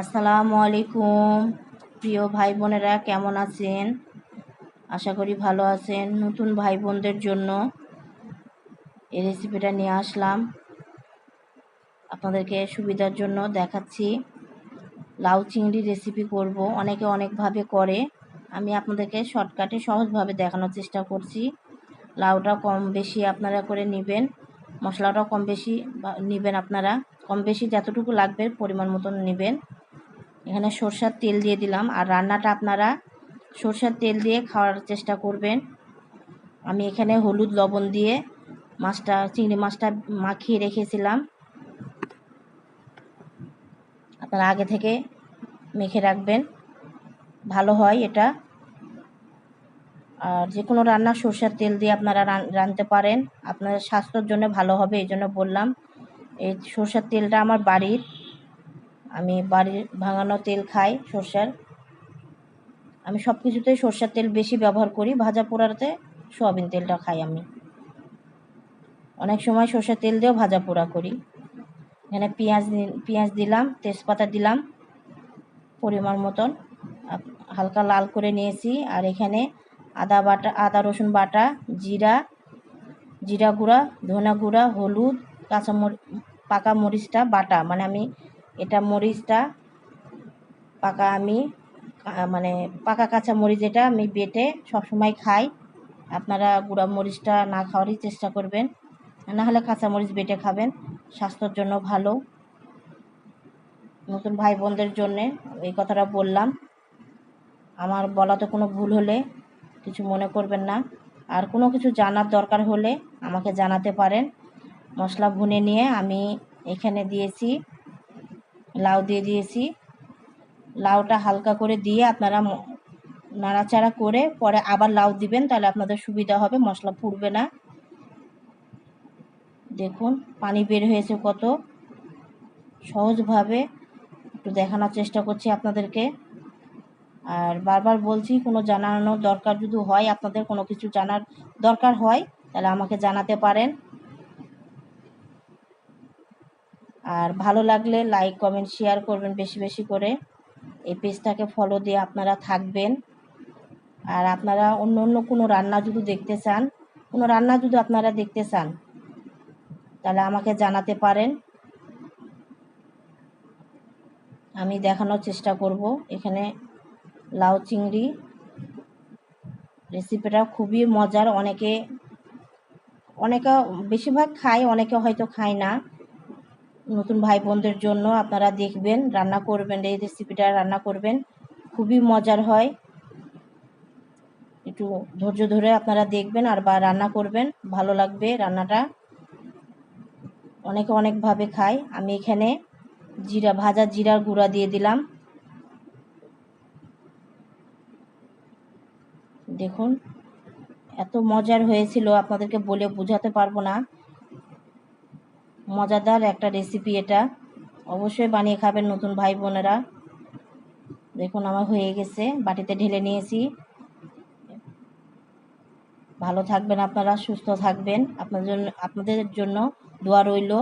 আসসালামু আলাইকুম। প্রিয় ভাই বোনেরা কেমন আছেন? আশা করি ভালো আছেন। নতুন ভাই বোনদের জন্য এই রেসিপিটা নিয়ে আসলাম। আপনাদেরকে সুবিধার জন্য দেখাচ্ছি। লাউ চিংড়ি রেসিপি করব। অনেকে অনেকভাবে করে। আমি আপনাদেরকে শর্টকাটে সহজভাবে দেখানোর চেষ্টা করছি। লাউটা কম বেশি আপনারা করে নেবেন। মশলাটাও কম বেশি নেবেন আপনারা। কম বেশি যতটুকু লাগবে পরিমাণ মতন নেবেন। এখানে সরষার তেল দিয়ে দিলাম। আর রান্নাটা আপনারা সরষার তেল দিয়ে খাওয়ার চেষ্টা করবেন। আমি এখানে হলুদ লবণ দিয়ে মাছটা, চিংড়ি মাছটা মাখিয়ে রেখেছিলাম। আপনারা আগে থেকে মেখে রাখবেন। ভালো হয় এটা। আর যে কোনো রান্না সরষের তেল দিয়ে আপনারা রাঁধতে পারেন। আপনার স্বাস্থ্যের জন্য ভালো হবে, এই জন্য বললাম। এই সরষের তেলটা আমার বাড়ির। আমি বাড়ির ভাঙানো তেল খাই সর্ষের। আমি সব কিছুতেই সর্ষের তেল বেশি ব্যবহার করি, ভাজা পোড়াতে সোয়াবিন তেলটা খাই আমি। অনেক সময় সর্ষের তেল দিয়েও ভাজা পোড়া করি। এখানে পেঁয়াজ পেঁয়াজ দিলাম, তেজপাতা দিলাম, পরিমাণ মতন। হালকা লাল করে নিয়েছি। আর এখানে আদা বাটা, আদা, রসুন বাটা, জিরা জিরা গুঁড়া ধনা গুঁড়া, হলুদ কাঁচা পাকা মরিচটা, বাটা। মানে আমি এটা মরিচটা, পাকা আমি মানে পাকা কাঁচা মরিচ এটা আমি বেটে সবসময় খাই। আপনারা গুঁড়া মরিচটা না খাওয়ারই চেষ্টা করবেন। না হলে কাঁচা মরিচ বেটে খাবেন, স্বাস্থ্যর জন্য ভালো। নতুন ভাই বোনদের জন্যে এই কথাটা বললাম। আমার বলাতে কোনো ভুল হলে কিছু মনে করবেন না। আর কোনো কিছু জানার দরকার হলে আমাকে জানাতে পারেন। মশলা ভুনে নিয়ে আমি এখানে দিয়েছি। লাউ দিয়ে দিয়েছি। লাউটা হালকা করে দিয়ে আপনারা নাড়াচাড়া করে পরে আবার লাউ দিবেন, তাহলে আপনাদের সুবিধা হবে, মশলা পুড়বে না। দেখুন, পানি বের হয়েছে কত। সহজভাবে একটু দেখানোর চেষ্টা করছি আপনাদেরকে। আর বারবার বলছি, কোনো জানানোর দরকার যদি হয়, আপনাদের কোনো কিছু জানার দরকার হয়, তাহলে আমাকে জানাতে পারেন। আর ভালো লাগলে লাইক কমেন্ট শেয়ার করবেন বেশি বেশি করে। এই পেজটাকে ফলো দিয়ে আপনারা থাকবেন। আর আপনারা অন্য অন্য কোনো রান্না যদি দেখতে চান, কোনো রান্না যদি আপনারা দেখতে চান, তাহলে আমাকে জানাতে পারেন। আমি দেখানোর চেষ্টা করব। এখানে লাউ চিংড়ি রেসিপিটা খুবই মজার। অনেকে অনেকে বেশিরভাগ খায়, অনেকে হয়তো খায় না। নতুন ভাই বোনদের জন্য আপনারা দেখবেন, রান্না করবেন, এই রেসিপিটা রান্না করবেন। খুবই মজার হয়। একটু ধৈর্য ধরে আপনারা দেখবেন আর বা রান্না করবেন। ভালো লাগবে রান্নাটা। অনেকে অনেকভাবে খায়। আমি এখানে জিরা, ভাজা জিরার গুঁড়া দিয়ে দিলাম। দেখুন, এত মজার হয়েছিল। আপনাদেরকে বলে বোঝাতে পারব না। মজাদার একটা রেসিপি এটা। অবশ্যই বানিয়ে খাবেন নতুন ভাই বোনেরা। দেখুন, আমার হয়ে গেছে। বাটিতে ঢেলে নিয়েছি। ভালো থাকবেন আপনারা, সুস্থ থাকবেন। আপনাদের জন্য আপনাদের জন্য দোয়া রইল।